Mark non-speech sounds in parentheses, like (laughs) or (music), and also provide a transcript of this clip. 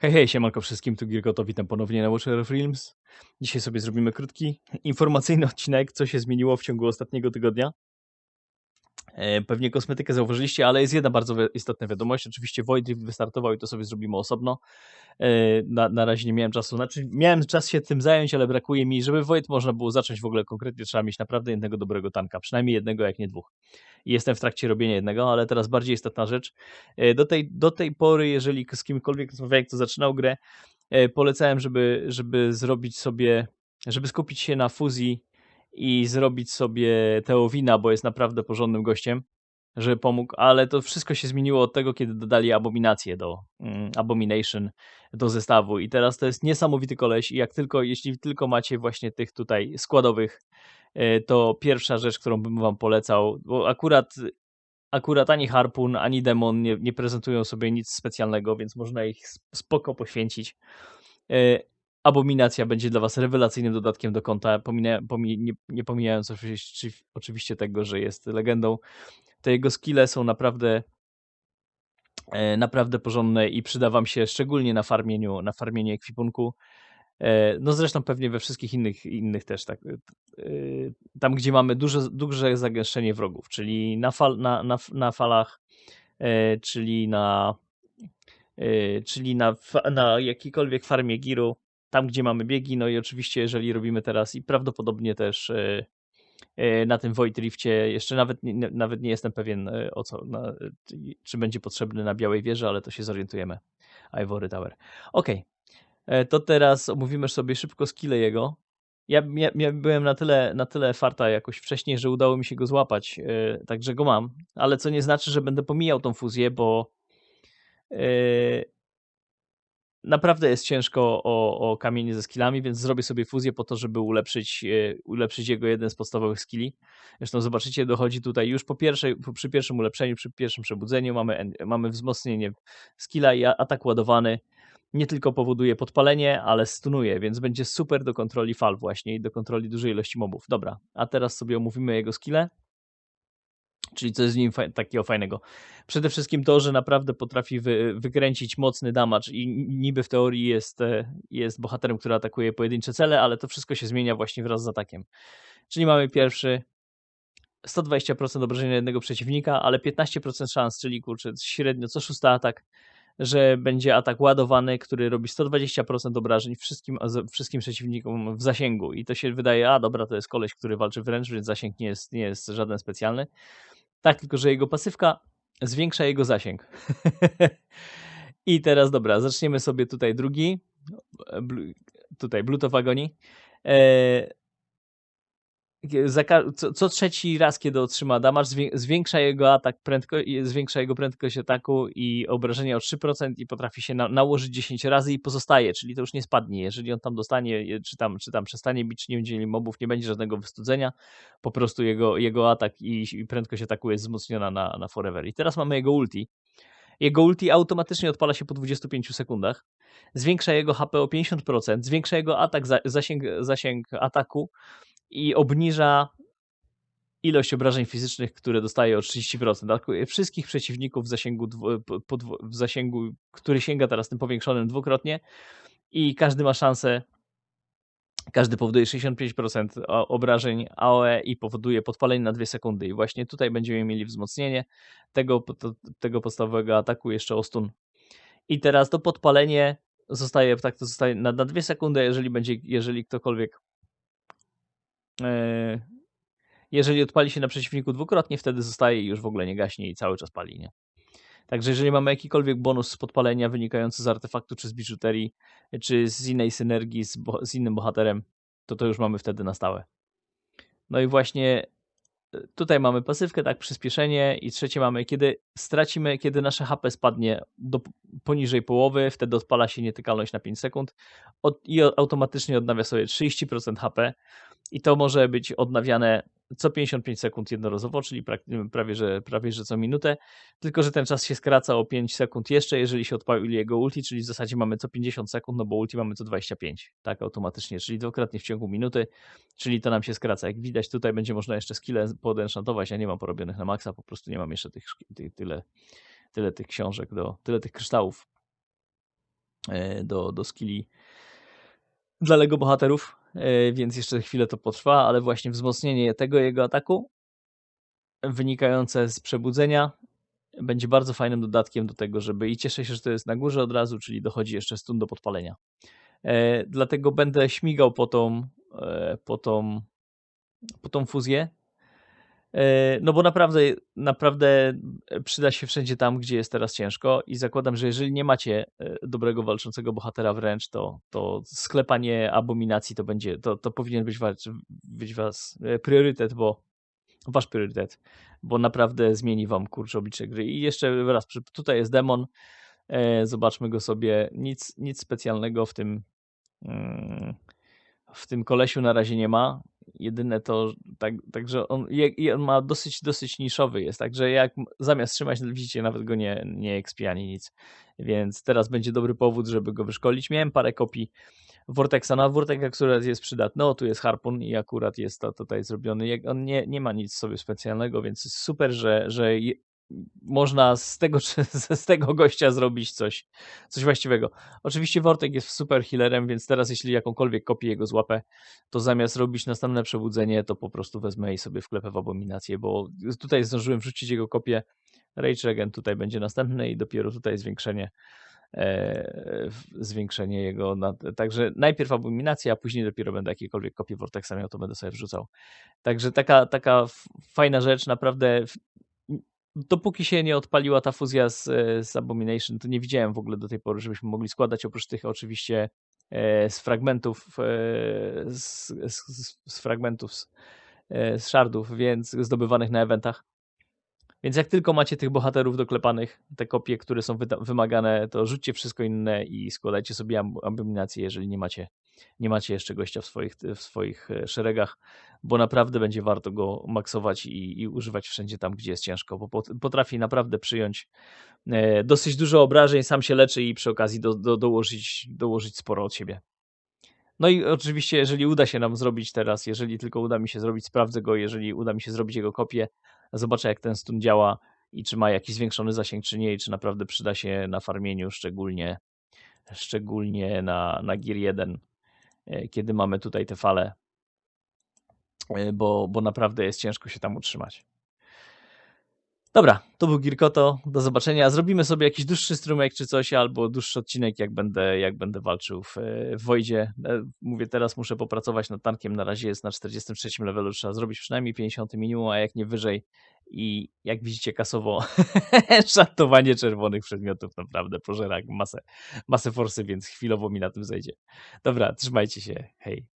Hej, hej, siemanko wszystkim, tu Gilgoto, witam ponownie na Watcher Films. Dzisiaj sobie zrobimy krótki, informacyjny (laughs) odcinek, co się zmieniło w ciągu ostatniego tygodnia. E, Pewnie kosmetykę zauważyliście, ale jest jedna bardzo istotna wiadomość. Oczywiście Void wystartował i to sobie zrobimy osobno. E, Na, na razie nie miałem czasu, znaczy miałem czas się tym zająć, ale brakuje mi, żeby Void można było zacząć w ogóle konkretnie, trzeba mieć naprawdę jednego dobrego tanka, przynajmniej jednego, jak nie dwóch. Jestem w trakcie robienia jednego, ale teraz bardziej istotna rzecz. E, Do tej, do tej pory, jeżeli z kimkolwiek rozmawiałem, kto zaczynał grę, e, polecałem, żeby, żeby zrobić sobie, żeby skupić się na fuzji i zrobić sobie Teowina, bo jest naprawdę porządnym gościem, żeby pomógł, ale to wszystko się zmieniło od tego, kiedy dodali abominację do mm, Abomination do zestawu i teraz to jest niesamowity koleś i jak tylko, jeśli tylko macie właśnie tych tutaj składowych, e, to pierwsza rzecz, którą bym wam polecał, bo akurat akurat ani Harpun, ani Demon nie, nie prezentują sobie nic specjalnego, więc można ich sp- spoko poświęcić. E, Abominacja będzie dla Was rewelacyjnym dodatkiem do konta, pomina, pomi, nie, nie pomijając oczywiście, oczywiście tego, że jest legendą. Te jego skille są naprawdę e, naprawdę porządne i przyda Wam się szczególnie na farmieniu, na farmieniu ekwipunku. E, No zresztą pewnie we wszystkich innych, innych też tak. e, Tam, gdzie mamy duże, duże zagęszczenie wrogów, czyli na, fal, na, na, na falach, czyli na czyli na, na jakikolwiek farmie giru, tam gdzie mamy biegi, no i oczywiście jeżeli robimy teraz i prawdopodobnie też na tym Void Rifcie, jeszcze nawet nawet nie jestem pewien e, o co, na, czy będzie potrzebny na Białej Wieży, ale to się zorientujemy. Ivory Tower. E, to teraz omówimy sobie szybko skille jego. Ja, ja, ja byłem na tyle, na tyle farta jakoś wcześniej, że udało mi się go złapać, e, także go mam, ale co nie znaczy, że będę pomijał tą fuzję, bo e, naprawdę jest ciężko o, o kamienie ze skillami, więc zrobię sobie fuzję po to, żeby ulepszyć, e, ulepszyć jego jeden z podstawowych skilli. Zresztą zobaczycie, dochodzi tutaj już po pierwszej, przy pierwszym ulepszeniu, przy pierwszym przebudzeniu mamy, mamy wzmocnienie skilla i atak ładowany. Nie tylko powoduje podpalenie, ale stunuje, więc będzie super do kontroli fal właśnie i do kontroli dużej ilości mobów. Dobra, a teraz sobie omówimy jego skille. Czyli co jest w nim fa- takiego fajnego? Przede wszystkim to, że naprawdę potrafi wy, wykręcić mocny damage i niby w teorii jest, e, jest bohaterem, który atakuje pojedyncze cele, ale to wszystko się zmienia właśnie wraz z atakiem. Czyli mamy pierwszy 120% obrażenia jednego przeciwnika, ale 15% szans, czyli kurczę, średnio co szósty atak, że będzie atak ładowany, który robi 120% obrażeń wszystkim, wszystkim przeciwnikom w zasięgu. I to się wydaje, a dobra, to jest koleś, który walczy wręcz, więc zasięg nie jest, nie jest żaden specjalny. Tak, tylko że jego pasywka zwiększa jego zasięg. (laughs) I teraz dobra, zaczniemy sobie tutaj drugi. e, Tutaj Blut of Agony. Co, co trzeci raz, kiedy otrzyma damage, zwię- zwiększa jego atak prędko, i- zwiększa jego prędkość ataku i obrażenia o 3% i potrafi się na, nałożyć 10 razy i pozostaje, czyli to już nie spadnie. Jeżeli on tam dostanie, czy tam, czy tam przestanie bić, nie będzie mobów, nie będzie żadnego wystudzenia, po prostu jego, jego atak i, i prędkość ataku jest wzmocniona na, na forever. I teraz mamy jego ulti. Jego ulti automatycznie odpala się po 25 sekundach. Zwiększa jego HP o 50%, zwiększa jego atak, za- zasięg, zasięg ataku i obniża ilość obrażeń fizycznych, które dostaje o 30%. Atakuje wszystkich przeciwników w zasięgu, w zasięgu, który sięga teraz tym powiększonym dwukrotnie i każdy ma szansę każdy powoduje 65% o- obrażeń AOE i powoduje podpalenie na 2 sekundy. I właśnie tutaj będziemy mieli wzmocnienie tego, tego podstawowego ataku jeszcze o stun. I teraz to podpalenie zostaje, tak to zostaje na, na 2 sekundy, jeżeli będzie, jeżeli ktokolwiek jeżeli odpali się na przeciwniku dwukrotnie, wtedy zostaje i już w ogóle nie gaśnie i cały czas pali, nie? Także jeżeli mamy jakikolwiek bonus z podpalenia wynikający z artefaktu, czy z biżuterii, czy z innej synergii z, z innym bohaterem, to to już mamy wtedy na stałe. No i właśnie e, tutaj mamy pasywkę, tak, przyspieszenie i trzecie mamy, kiedy stracimy, kiedy nasze HP spadnie do poniżej połowy, wtedy odpala się nietykalność na 5 sekund od, i automatycznie odnawia sobie 30% HP i to może być odnawiane co 55 sekund jednorazowo, czyli prawie, że, prawie że co minutę, tylko że ten czas się skraca o 5 sekund jeszcze, jeżeli się odpali jego ulti, czyli w zasadzie mamy co 50 sekund, no bo ulti mamy co 25, tak automatycznie, czyli dwukrotnie w ciągu minuty, czyli to nam się skraca. Jak widać tutaj będzie można jeszcze skille podenchantować, ja nie mam porobionych na maksa, po prostu nie mam jeszcze tych, tych tyle, tyle tych książek, do, tyle tych kryształów e, do, do skilli dla LEGO bohaterów, więc jeszcze chwilę to potrwa, ale właśnie wzmocnienie tego jego ataku wynikające z przebudzenia będzie bardzo fajnym dodatkiem do tego, żeby i cieszę się, że to jest na górze od razu, czyli dochodzi jeszcze stun do podpalenia. E, dlatego będę śmigał po tą, e, po tą, po tą fuzję. E, no bo naprawdę, naprawdę przyda się wszędzie tam, gdzie jest teraz ciężko i zakładam, że jeżeli nie macie e, dobrego walczącego bohatera wręcz, to, to sklepanie abominacji to będzie, to, to powinien być, być was e, priorytet, bo wasz priorytet, bo naprawdę zmieni wam kurczę oblicze gry. I jeszcze raz, tutaj jest demon, e, zobaczmy go sobie, nic, nic specjalnego w tym mm, w tym kolesiu na razie nie ma. Jedyne to, tak, także on, on ma dosyć, dosyć niszowy jest, także jak zamiast trzymać, widzicie, nawet go nie, nie expi ani nic, więc teraz będzie dobry powód, żeby go wyszkolić. Miałem parę kopii Vortexa, no a Vortex akurat jest przydatny, o tu jest harpun i akurat jest to tutaj zrobiony, on nie, nie ma nic sobie specjalnego, więc super, że, że można z tego, (laughs) z tego gościa zrobić coś, coś właściwego. Oczywiście Vortek jest super healerem, więc teraz jeśli jakąkolwiek kopię jego złapę, to zamiast robić następne przebudzenie, to po prostu wezmę i sobie wklepę w abominację, bo tutaj zdążyłem wrzucić jego kopię. Rage Regen tutaj będzie następny i dopiero tutaj zwiększenie e, zwiększenie jego. Na, także najpierw abominacja, a później dopiero będę jakiekolwiek kopie Vortexa miał, to będę sobie wrzucał. Także taka, taka fajna rzecz, naprawdę. Dopóki się nie odpaliła ta fuzja z, e, z Abomination, to nie widziałem w ogóle do tej pory, żebyśmy mogli składać oprócz tych oczywiście e, z fragmentów e, z, z, z fragmentów z, e, z więc zdobywanych na eventach. Więc jak tylko macie tych bohaterów doklepanych, te kopie, które są wymagane, to rzućcie wszystko inne i składajcie sobie ab- abominacje, jeżeli nie macie, nie macie jeszcze gościa w swoich, w swoich e, szeregach, bo naprawdę będzie warto go maksować i, i używać wszędzie tam, gdzie jest ciężko, bo pot- potrafi naprawdę przyjąć e, dosyć dużo obrażeń, sam się leczy i przy okazji do, do, dołożyć, dołożyć sporo od siebie. No i oczywiście, jeżeli uda się nam zrobić teraz, jeżeli tylko uda mi się zrobić, sprawdzę go, jeżeli uda mi się zrobić jego kopię, zobaczę jak ten stun działa i czy ma jakiś zwiększony zasięg, czy nie, i czy naprawdę przyda się na farmieniu, szczególnie, szczególnie na, na Gear 1, e, kiedy mamy tutaj te fale, e, bo, bo naprawdę jest ciężko się tam utrzymać. Dobra, to był Girkoto. Do zobaczenia. Zrobimy sobie jakiś dłuższy strumyk czy coś, albo dłuższy odcinek, jak będę, jak będę walczył w, w Wojdzie. E, Mówię, teraz muszę popracować nad tankiem. Na razie jest na 43 levelu. Trzeba zrobić przynajmniej 50 minimum, a jak nie wyżej. I jak widzicie, kasowo (laughs) szatowanie czerwonych przedmiotów naprawdę pożera masę, masę forsy, więc chwilowo mi na tym zejdzie. Dobra, trzymajcie się. Hej.